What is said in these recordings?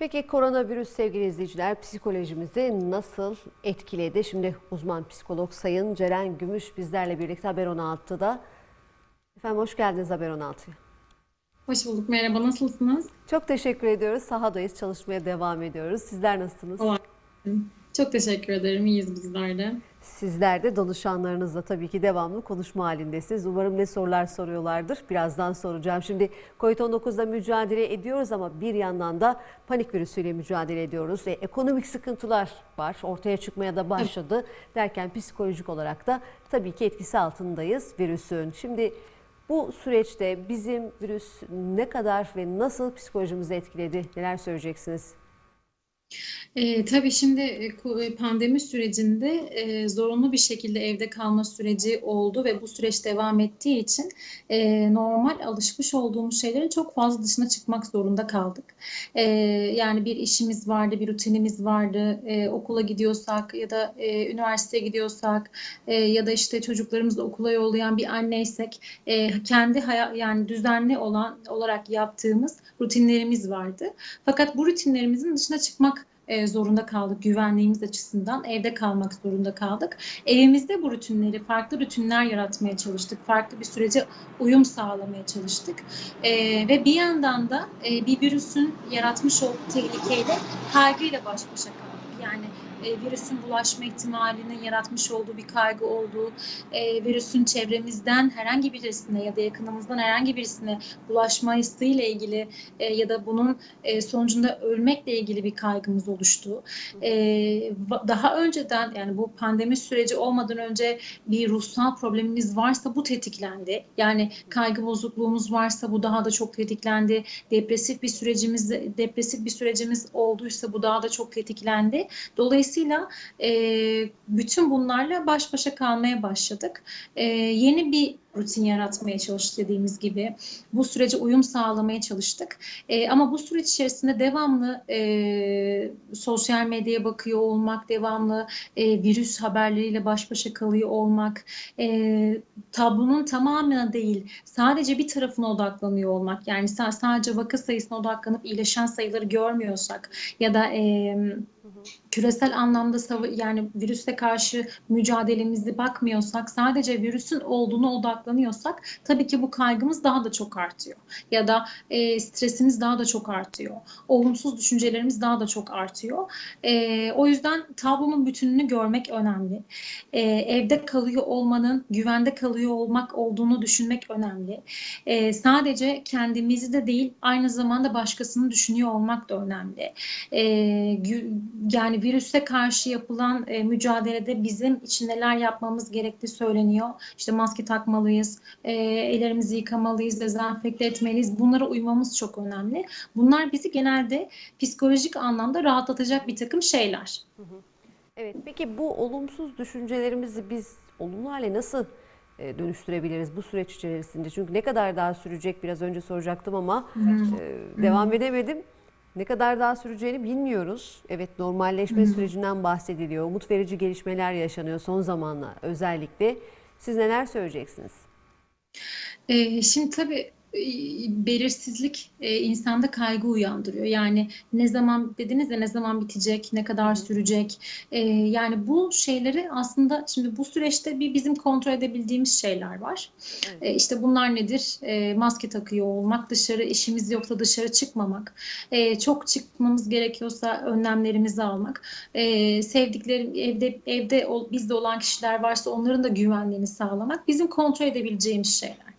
Peki koronavirüs sevgili izleyiciler psikolojimizi nasıl etkiledi? Şimdi uzman psikolog Sayın Ceren Gümüş bizlerle birlikte Haber 16'da. Efendim hoş geldiniz Haber 16'ya. Hoş bulduk. Merhaba. Nasılsınız? Çok teşekkür ediyoruz. Sahadayız. Çalışmaya devam ediyoruz. Sizler nasılsınız? Çok teşekkür ederim. İyiyiz bizler de. Sizler de danışanlarınızla tabii ki devamlı konuşma halindesiniz. Umarım ne sorular soruyorlardır. Birazdan soracağım. Şimdi COVID-19'da mücadele ediyoruz ama bir yandan da panik virüsüyle mücadele ediyoruz. Ve ekonomik sıkıntılar var. Ortaya çıkmaya da başladı. Derken psikolojik olarak da tabii ki etkisi altındayız virüsün. Şimdi bu süreçte bizim virüs ne kadar ve nasıl psikolojimizi etkiledi? Neler söyleyeceksiniz? Ee, tabii şimdi e, e, pandemi sürecinde e, zorunlu bir şekilde evde kalma süreci oldu ve bu süreç devam ettiği için e, normal alışmış olduğumuz şeylerin çok fazla dışına çıkmak zorunda kaldık. E, yani bir işimiz vardı, bir rutinimiz vardı, e, okula gidiyorsak ya da e, üniversiteye gidiyorsak e, ya da işte çocuklarımızı okula yollayan bir anneysek e, kendi haya- yani düzenli olan olarak yaptığımız rutinlerimiz vardı. Fakat bu rutinlerimizin dışına çıkmak e, zorunda kaldık güvenliğimiz açısından. Evde kalmak zorunda kaldık. Evimizde bu rutinleri, farklı rutinler yaratmaya çalıştık. Farklı bir sürece uyum sağlamaya çalıştık. E, ve bir yandan da e, bir virüsün yaratmış olduğu tehlikeyle kaygıyla baş başa kaldık. Yani e, virüsün bulaşma ihtimalinin yaratmış olduğu bir kaygı olduğu, e, virüsün çevremizden herhangi birisine ya da yakınımızdan herhangi birisine bulaşma hissiyle ilgili e, ya da bunun sonucunda ölmekle ilgili bir kaygımız oluştu. Daha önceden yani bu pandemi süreci olmadan önce bir ruhsal problemimiz varsa bu tetiklendi. Yani kaygı bozukluğumuz varsa bu daha da çok tetiklendi. Depresif bir sürecimiz depresif bir sürecimiz olduysa bu daha da çok tetiklendi. Dolayısıyla e, bütün bunlarla baş başa kalmaya başladık. E, yeni bir rutin yaratmaya çalıştık dediğimiz gibi. Bu sürece uyum sağlamaya çalıştık. E, ama bu süreç içerisinde devamlı e, sosyal medyaya bakıyor olmak, devamlı e, virüs haberleriyle baş başa kalıyor olmak, e, tablonun tamamına değil, sadece bir tarafına odaklanıyor olmak. Yani sa- sadece vaka sayısına odaklanıp iyileşen sayıları görmüyorsak ya da e, küresel anlamda yani virüse karşı mücadelemizi bakmıyorsak, sadece virüsün olduğuna odaklanıyorsak tabii ki bu kaygımız daha da çok artıyor. Ya da e, stresimiz daha da çok artıyor. Olumsuz düşüncelerimiz daha da çok artıyor. E, o yüzden tablonun bütününü görmek önemli. E, evde kalıyor olmanın güvende kalıyor olmak olduğunu düşünmek önemli. E, sadece kendimizi de değil aynı zamanda başkasını düşünüyor olmak da önemli. E, yani virüse karşı yapılan e, mücadelede bizim için neler yapmamız gerektiği söyleniyor. İşte maske takmalıyız, e, ellerimizi yıkamalıyız, dezenfekte etmeliyiz. Bunlara uymamız çok önemli. Bunlar bizi genelde psikolojik anlamda rahatlatacak bir takım şeyler. Evet, peki bu olumsuz düşüncelerimizi biz olumlu hale nasıl e, dönüştürebiliriz bu süreç içerisinde? Çünkü ne kadar daha sürecek biraz önce soracaktım ama e, devam edemedim. Ne kadar daha süreceğini bilmiyoruz. Evet normalleşme sürecinden bahsediliyor. Umut verici gelişmeler yaşanıyor son zamanlar özellikle. Siz neler söyleyeceksiniz? Ee, şimdi tabii belirsizlik e, insanda kaygı uyandırıyor. Yani ne zaman dediniz ya ne zaman bitecek, ne kadar sürecek. Ee, yani bu şeyleri aslında şimdi bu süreçte bir bizim kontrol edebildiğimiz şeyler var. Evet. Ee, işte bunlar nedir? Ee, maske takıyor olmak, dışarı işimiz yoksa dışarı çıkmamak, Ee, çok çıkmamız gerekiyorsa önlemlerimizi almak, Ee, sevdiklerim evde evde ol- bizde olan kişiler varsa onların da güvenliğini sağlamak bizim kontrol edebileceğimiz şeyler.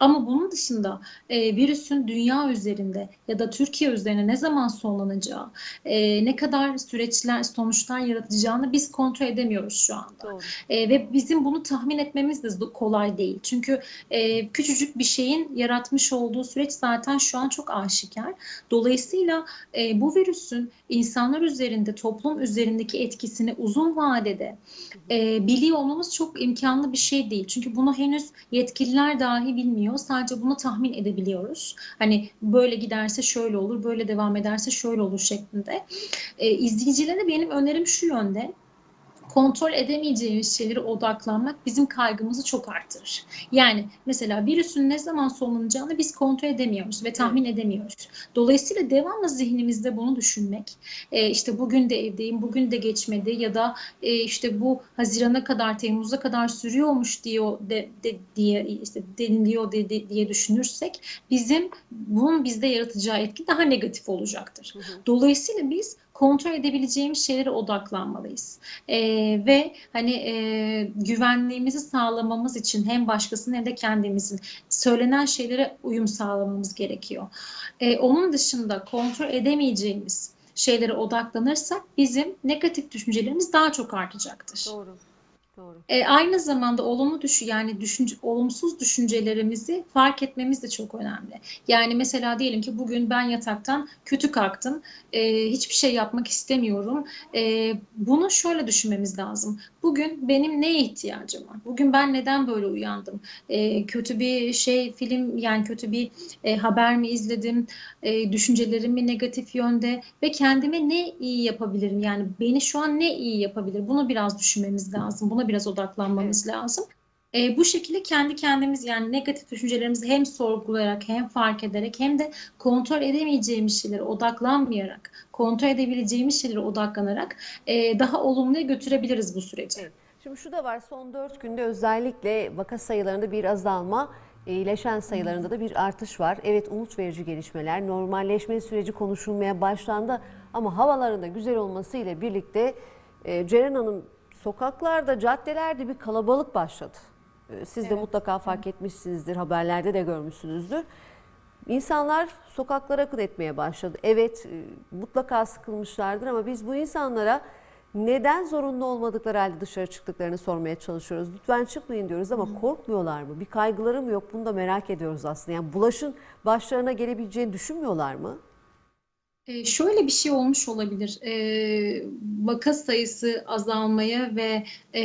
Ama bunun dışında e, virüsün dünya üzerinde ya da Türkiye üzerine ne zaman sonlanacağı, e, ne kadar süreçler, sonuçlar yaratacağını biz kontrol edemiyoruz şu anda. Doğru. E, ve bizim bunu tahmin etmemiz de kolay değil. Çünkü e, küçücük bir şeyin yaratmış olduğu süreç zaten şu an çok aşikar. Dolayısıyla e, bu virüsün insanlar üzerinde, toplum üzerindeki etkisini uzun vadede e, biliyor olmamız çok imkanlı bir şey değil. Çünkü bunu henüz yetkililer dahi bilmiyor. Sadece bunu tahmin edebiliyoruz. Hani böyle giderse şöyle olur, böyle devam ederse şöyle olur şeklinde. E, izleyicilere benim önerim şu yönde. Kontrol edemeyeceğimiz şeylere odaklanmak bizim kaygımızı çok artırır. Yani mesela virüsün ne zaman sonlanacağını biz kontrol edemiyoruz ve tahmin edemiyoruz. Dolayısıyla devamlı zihnimizde bunu düşünmek, e, işte bugün de evdeyim, bugün de geçmedi ya da e, işte bu Haziran'a kadar, Temmuz'a kadar sürüyormuş diyor de, de- diye işte deniliyor de- de- diye düşünürsek bizim bunun bizde yaratacağı etki daha negatif olacaktır. Dolayısıyla biz kontrol edebileceğimiz şeylere odaklanmalıyız. Ee, ve hani e, güvenliğimizi sağlamamız için hem başkasının hem de kendimizin söylenen şeylere uyum sağlamamız gerekiyor. Ee, onun dışında kontrol edemeyeceğimiz şeylere odaklanırsak bizim negatif düşüncelerimiz daha çok artacaktır. Doğru. E, aynı zamanda olumlu düşü yani düşünce, olumsuz düşüncelerimizi fark etmemiz de çok önemli. Yani mesela diyelim ki bugün ben yataktan kötü kalktım, e, hiçbir şey yapmak istemiyorum. E, bunu şöyle düşünmemiz lazım. Bugün benim neye ihtiyacım var? Bugün ben neden böyle uyandım? E, kötü bir şey film yani kötü bir e, haber mi izledim? E, düşüncelerim mi negatif yönde ve kendime ne iyi yapabilirim? Yani beni şu an ne iyi yapabilir? Bunu biraz düşünmemiz lazım. Buna biraz odaklanmamız lazım. E, bu şekilde kendi kendimiz yani negatif düşüncelerimizi hem sorgulayarak hem fark ederek hem de kontrol edemeyeceğimiz şeylere odaklanmayarak, kontrol edebileceğimiz şeylere odaklanarak e, daha olumluya götürebiliriz bu süreci. Evet. Şimdi şu da var son 4 günde özellikle vaka sayılarında bir azalma, e, iyileşen sayılarında da bir artış var. Evet umut verici gelişmeler, normalleşme süreci konuşulmaya başlandı ama havaların da güzel olmasıyla birlikte e, Ceren Hanım sokaklarda, caddelerde bir kalabalık başladı. E, Siz de mutlaka fark etmişsinizdir, haberlerde de görmüşsünüzdür. İnsanlar sokaklara akın etmeye başladı. Evet e, mutlaka sıkılmışlardır ama biz bu insanlara neden zorunlu olmadıkları halde dışarı çıktıklarını sormaya çalışıyoruz. Lütfen çıkmayın diyoruz ama korkmuyorlar mı? Bir kaygıları mı yok? Bunu da merak ediyoruz aslında. Yani bulaşın başlarına gelebileceğini düşünmüyorlar mı? E, şöyle bir şey olmuş olabilir. E, vaka sayısı azalmaya ve e,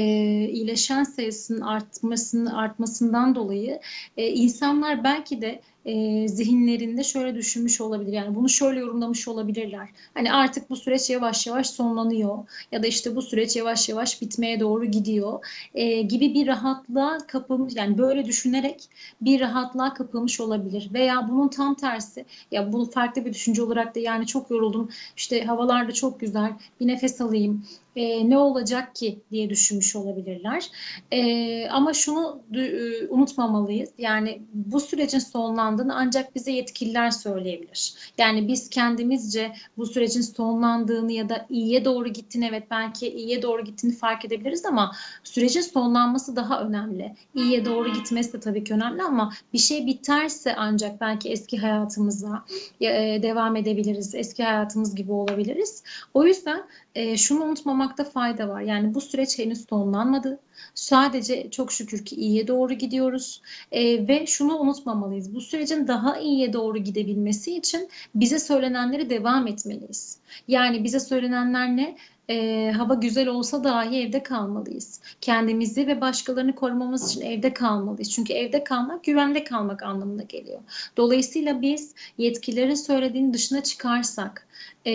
iyileşen sayısının artmasının artmasından dolayı e, insanlar belki de e, zihinlerinde şöyle düşünmüş olabilir. Yani bunu şöyle yorumlamış olabilirler. Hani artık bu süreç yavaş yavaş sonlanıyor ya da işte bu süreç yavaş yavaş bitmeye doğru gidiyor e, gibi bir rahatlığa kapılmış. Yani böyle düşünerek bir rahatlığa kapılmış olabilir. Veya bunun tam tersi ya bunu farklı bir düşünce olarak da yani çok yoruldum işte havalar da çok güzel bir nefes alayım e, ne olacak ki diye düşünmüş olabilirler. E, ama şunu e, unutmamalıyız. Yani bu sürecin sonlandığını ancak bize yetkililer söyleyebilir. Yani biz kendimizce bu sürecin sonlandığını ya da iyiye doğru gittiğini evet belki iyiye doğru gittiğini fark edebiliriz ama sürecin sonlanması daha önemli. İyiye doğru gitmesi de tabii ki önemli ama bir şey biterse ancak belki eski hayatımıza e, devam edebiliriz. Eski hayatımız gibi olabiliriz. O yüzden e, şunu unutmamakta fayda var. Yani bu süreç henüz sonlanmadı. Sadece çok şükür ki iyiye doğru gidiyoruz. E, ve şunu unutmamalıyız. Bu sürecin daha iyiye doğru gidebilmesi için bize söylenenleri devam etmeliyiz. Yani bize söylenenler ne? E, hava güzel olsa dahi evde kalmalıyız. Kendimizi ve başkalarını korumamız için evde kalmalıyız. Çünkü evde kalmak güvende kalmak anlamına geliyor. Dolayısıyla biz yetkililerin söylediğinin dışına çıkarsak, e,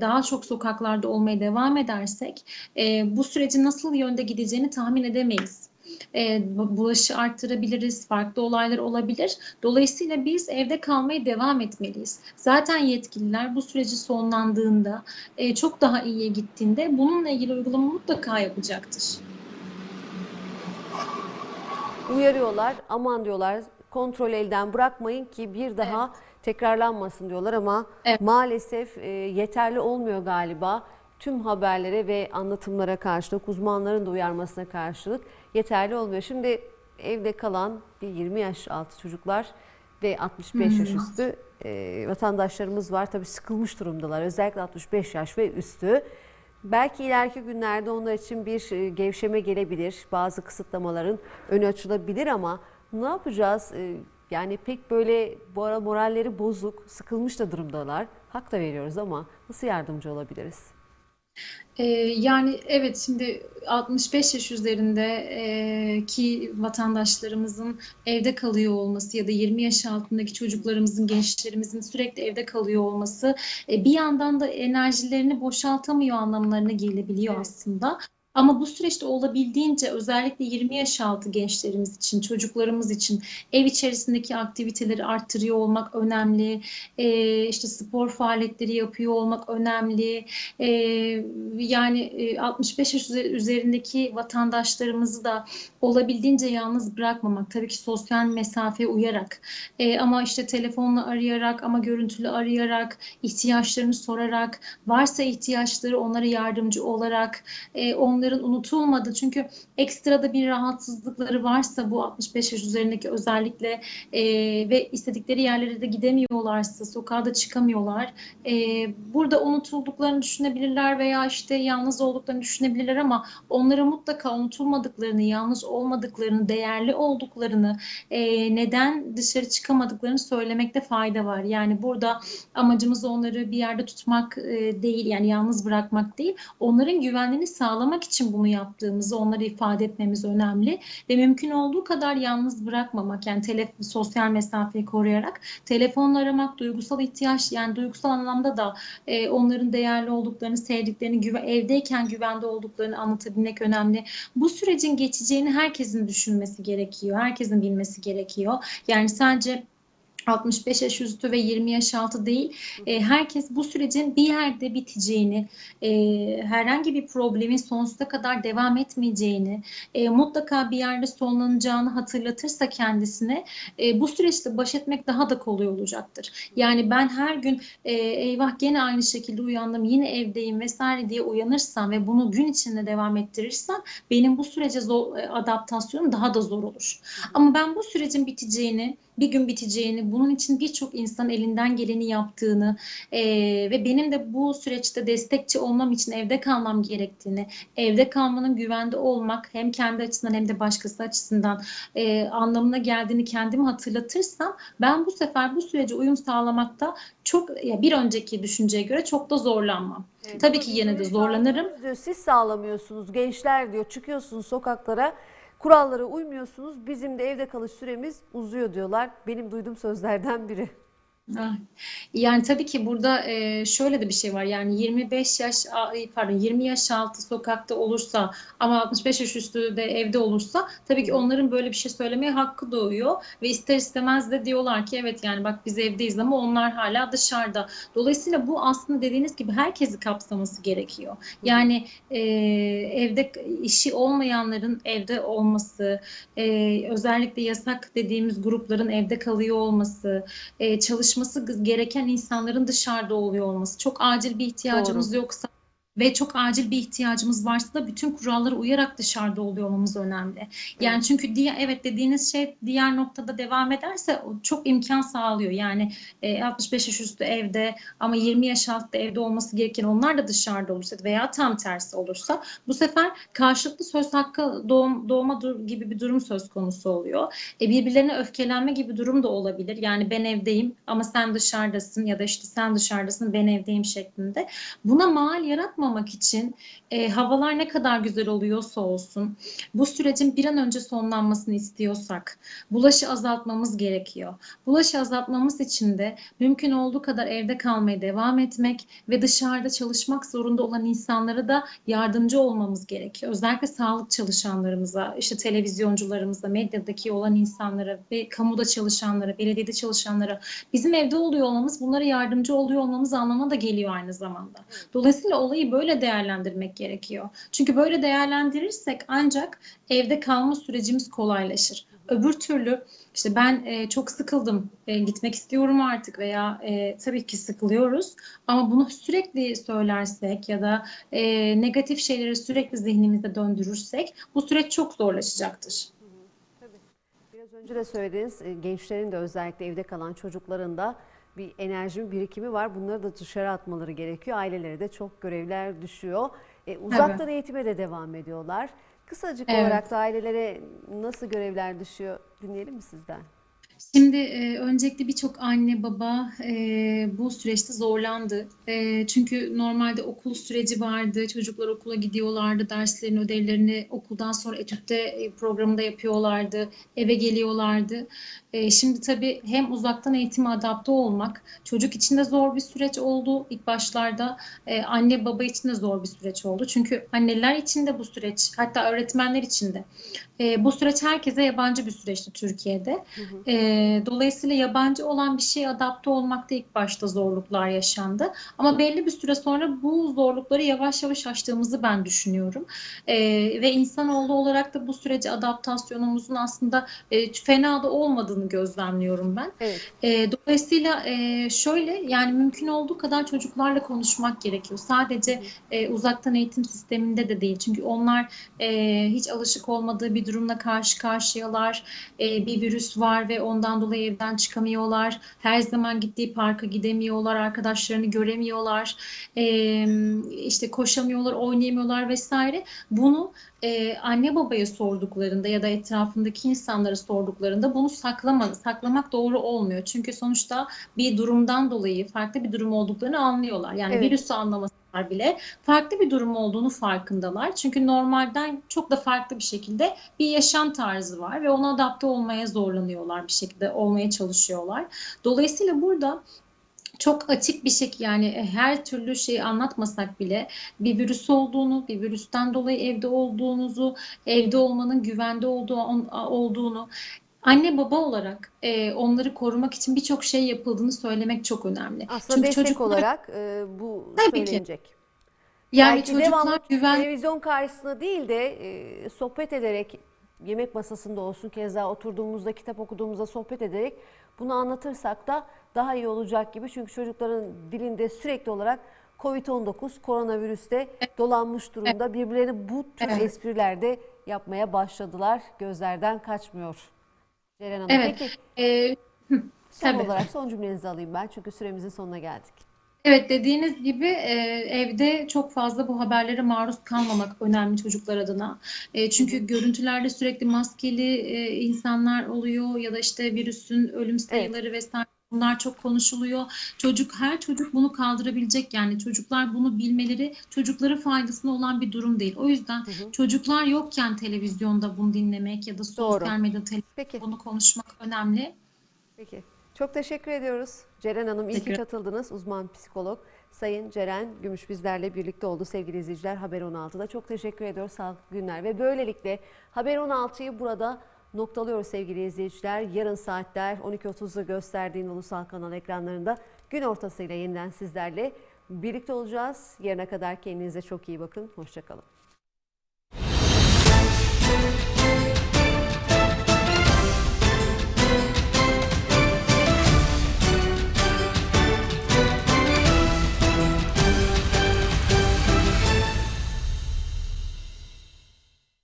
daha çok sokaklarda olmaya devam edersek e, bu sürecin nasıl yönde gideceğini tahmin edemeyiz. E, bu- bulaşı arttırabiliriz, farklı olaylar olabilir. Dolayısıyla biz evde kalmaya devam etmeliyiz. Zaten yetkililer bu süreci sonlandığında, e, çok daha iyiye gittiğinde bununla ilgili uygulama mutlaka yapacaktır. Uyarıyorlar, aman diyorlar kontrol elden bırakmayın ki bir daha tekrarlanmasın diyorlar ama Evet. maalesef e, yeterli olmuyor galiba. Tüm haberlere ve anlatımlara karşılık, uzmanların da uyarmasına karşılık yeterli olmuyor. Şimdi evde kalan bir 20 yaş altı çocuklar ve 65 yaş üstü e, vatandaşlarımız var. Tabii sıkılmış durumdalar. Özellikle 65 yaş ve üstü. Belki ileriki günlerde onlar için bir e, gevşeme gelebilir. Bazı kısıtlamaların önü açılabilir ama ne yapacağız? E, Yani pek böyle bu ara moralleri bozuk, sıkılmış da durumdalar. Hak da veriyoruz ama nasıl yardımcı olabiliriz? Ee, yani evet şimdi 65 yaş üzerinde e, ki vatandaşlarımızın evde kalıyor olması ya da 20 yaş altındaki çocuklarımızın, gençlerimizin sürekli evde kalıyor olması e, bir yandan da enerjilerini boşaltamıyor anlamlarına gelebiliyor Evet. aslında. Ama bu süreçte olabildiğince özellikle 20 yaş altı gençlerimiz için, çocuklarımız için ev içerisindeki aktiviteleri arttırıyor olmak önemli. Ee, işte spor faaliyetleri yapıyor olmak önemli. Ee, yani e, 65 yaş üze- üzerindeki vatandaşlarımızı da olabildiğince yalnız bırakmamak. Tabii ki sosyal mesafe uyarak Ee, ama işte telefonla arayarak ama görüntülü arayarak ihtiyaçlarını sorarak varsa ihtiyaçları onlara yardımcı olarak e, onların unutulmadı. Çünkü ekstrada bir rahatsızlıkları varsa bu 65 yaş üzerindeki özellikle e, ve istedikleri yerlere de gidemiyorlarsa, sokağa da çıkamıyorlar. E, burada unutulduklarını düşünebilirler veya işte yalnız olduklarını düşünebilirler ama onlara mutlaka unutulmadıklarını, yalnız olmadıklarını, değerli olduklarını, e, neden dışarı çıkamadıklarını söylemekte fayda var. Yani burada amacımız onları bir yerde tutmak e, değil, yani yalnız bırakmak değil. Onların güvenliğini sağlamak için bunu yaptığımızı onlara ifade etmemiz önemli ve mümkün olduğu kadar yalnız bırakmamak yani tele, sosyal mesafeyi koruyarak telefonla aramak, duygusal ihtiyaç yani duygusal anlamda da e, onların değerli olduklarını, sevdiklerini, güve, evdeyken güvende olduklarını anlatabilmek önemli. Bu sürecin geçeceğini herkesin düşünmesi gerekiyor, herkesin bilmesi gerekiyor. Yani sadece 65 yaş üstü ve 20 yaş altı değil, e, herkes bu sürecin bir yerde biteceğini, e, herhangi bir problemin sonsuza kadar devam etmeyeceğini, e, mutlaka bir yerde sonlanacağını hatırlatırsa kendisine, e, bu süreçte baş etmek daha da kolay olacaktır. Yani ben her gün e, eyvah gene aynı şekilde uyandım, yine evdeyim vesaire diye uyanırsam ve bunu gün içinde devam ettirirsem benim bu sürece zor, e, adaptasyonum daha da zor olur. Ama ben bu sürecin biteceğini, bir gün biteceğini, bunun için birçok insan elinden geleni yaptığını eee, ve benim de bu süreçte destekçi olmam için evde kalmam gerektiğini, evde kalmanın güvende olmak hem kendi açısından hem de başkası açısından eee, anlamına geldiğini kendime hatırlatırsam ben bu sefer bu sürece uyum sağlamakta çok ya bir önceki düşünceye göre çok da zorlanmam. Evet, Tabii ki yine de zorlanırım. Siz sağlamıyorsunuz gençler diyor çıkıyorsunuz sokaklara kurallara uymuyorsunuz bizim de evde kalış süremiz uzuyor diyorlar. Benim duyduğum sözlerden biri. Yani tabii ki burada e, şöyle de bir şey var. Yani 25 yaş pardon 20 yaş altı sokakta olursa ama 65 yaş üstü de evde olursa tabii ki onların böyle bir şey söylemeye hakkı doğuyor ve ister istemez de diyorlar ki evet yani bak biz evdeyiz ama onlar hala dışarıda. Dolayısıyla bu aslında dediğiniz gibi herkesi kapsaması gerekiyor. Yani e, evde işi olmayanların evde olması, e, özellikle yasak dediğimiz grupların evde kalıyor olması, e, çalışması gereken insanların dışarıda oluyor olması, çok acil bir ihtiyacımız yoksa ve çok acil bir ihtiyacımız varsa da bütün kurallara uyarak dışarıda oluyor olmamız önemli. Yani çünkü diye evet dediğiniz şey diğer noktada devam ederse çok imkan sağlıyor. Yani e, 65 yaş üstü evde ama 20 yaş altta evde olması gereken onlar da dışarıda olursa veya tam tersi olursa bu sefer karşılıklı söz hakkı doğum, doğma dur- gibi bir durum söz konusu oluyor. E, birbirlerine öfkelenme gibi durum da olabilir. Yani ben evdeyim ama sen dışarıdasın ya da işte sen dışarıdasın ben evdeyim şeklinde. Buna mal yaratmamak için e, havalar ne kadar güzel oluyorsa olsun bu sürecin bir an önce sonlanmasını istiyorsak bulaşı azaltmamız gerekiyor. Bulaşı azaltmamız için de mümkün olduğu kadar evde kalmaya devam etmek ve dışarıda çalışmak zorunda olan insanlara da yardımcı olmamız gerekiyor. Özellikle sağlık çalışanlarımıza, işte televizyoncularımıza, medyadaki olan insanlara ve kamuda çalışanlara, belediyede çalışanlara bizim evde oluyor olmamız, bunlara yardımcı oluyor olmamız anlamına da geliyor aynı zamanda. Dolayısıyla olayı böyle değerlendirmek gerekiyor. Çünkü böyle değerlendirirsek ancak evde kalma sürecimiz kolaylaşır. Öbür türlü işte ben e, çok sıkıldım, e, gitmek istiyorum artık veya e, tabii ki sıkılıyoruz ama bunu sürekli söylersek ya da e, negatif şeyleri sürekli zihnimizde döndürürsek bu süreç çok zorlaşacaktır. Biraz önce de söylediğiniz e, gençlerin de özellikle evde kalan çocukların da bir enerji birikimi var. Bunları da dışarı atmaları gerekiyor. Ailelere de çok görevler düşüyor. E, uzaktan eğitime de devam ediyorlar. Kısacık Evet. olarak da ailelere nasıl görevler düşüyor dinleyelim mi sizden? Şimdi e, öncelikle birçok anne baba e, bu süreçte zorlandı. E, çünkü normalde okul süreci vardı, çocuklar okula gidiyorlardı, derslerini, ödevlerini okuldan sonra etütte e, programında yapıyorlardı, eve geliyorlardı. E, şimdi tabii hem uzaktan eğitime adapte olmak çocuk için de zor bir süreç oldu ilk başlarda, E, anne baba için de zor bir süreç oldu. Çünkü anneler için de bu süreç, hatta öğretmenler için de. E, bu süreç herkese yabancı bir süreçti Türkiye'de. E, dolayısıyla yabancı olan bir şeye adapte olmakta ilk başta zorluklar yaşandı. Ama belli bir süre sonra bu zorlukları yavaş yavaş aştığımızı ben düşünüyorum. E, ve insanoğlu olarak da bu sürece adaptasyonumuzun aslında e, fena da olmadığını gözlemliyorum ben. Evet. E, dolayısıyla e, şöyle yani mümkün olduğu kadar çocuklarla konuşmak gerekiyor. Sadece e, uzaktan eğitim sisteminde de değil. Çünkü onlar e, hiç alışık olmadığı bir durumla karşı karşıyalar. E, bir virüs var ve ondan dolayı evden çıkamıyorlar. Her zaman gittiği parka gidemiyorlar. Arkadaşlarını göremiyorlar. E, işte koşamıyorlar, oynayamıyorlar vesaire. Bunu e, anne babaya sorduklarında ya da etrafındaki insanlara sorduklarında bunu saklama, saklamak doğru olmuyor. Çünkü sonuçta bir durumdan dolayı farklı bir durum olduklarını anlıyorlar. Yani Evet. virüsü anlamasalar bile farklı bir durum olduğunu farkındalar. Çünkü normalden çok da farklı bir şekilde bir yaşam tarzı var ve ona adapte olmaya zorlanıyorlar bir şekilde olmaya çalışıyorlar. Dolayısıyla burada çok açık bir şekilde yani her türlü şeyi anlatmasak bile bir virüs olduğunu, bir virüsten dolayı evde olduğunuzu, evde olmanın güvende olduğu, olduğunu anne baba olarak e, onları korumak için birçok şey yapıldığını söylemek çok önemli. Aslında Çünkü destek çocuklar olarak e, bu Tabii ki. söylenecek. yani Belki çocuklar devamlı güven televizyon karşısında değil de e, sohbet ederek yemek masasında olsun keza oturduğumuzda kitap okuduğumuzda sohbet ederek bunu anlatırsak da daha iyi olacak gibi. Çünkü çocukların dilinde sürekli olarak Covid-19 koronavirüste dolanmış durumda. Birbirlerini bu tür Evet. espriler de yapmaya başladılar. Gözlerden kaçmıyor. Ceren Hanım Evet. peki e, son tabii. olarak son cümlenizi alayım ben çünkü süremizin sonuna geldik. Evet dediğiniz gibi e, evde çok fazla bu haberlere maruz kalmamak önemli çocuklar adına. E, çünkü görüntülerde sürekli maskeli e, insanlar oluyor ya da işte virüsün ölüm sayıları vesaire bunlar çok konuşuluyor. Çocuk her çocuk bunu kaldırabilecek yani çocuklar bunu bilmeleri çocuklara faydasına olan bir durum değil. O yüzden hı. çocuklar yokken televizyonda bunu dinlemek ya da sosyal medyada telefonunu konuşmak önemli. Peki. Çok teşekkür ediyoruz. Ceren Hanım iyi ki katıldınız. Uzman psikolog Sayın Ceren Gümüş bizlerle birlikte oldu sevgili izleyiciler Haber 16'da. Çok teşekkür ediyoruz. Sağlıklı günler ve böylelikle Haber 16'yı burada noktalıyoruz sevgili izleyiciler. Yarın saatler 12.30'da gösterdiğin ulusal kanal ekranlarında gün ortasıyla yeniden sizlerle birlikte olacağız. Yarına kadar kendinize çok iyi bakın. Hoşçakalın.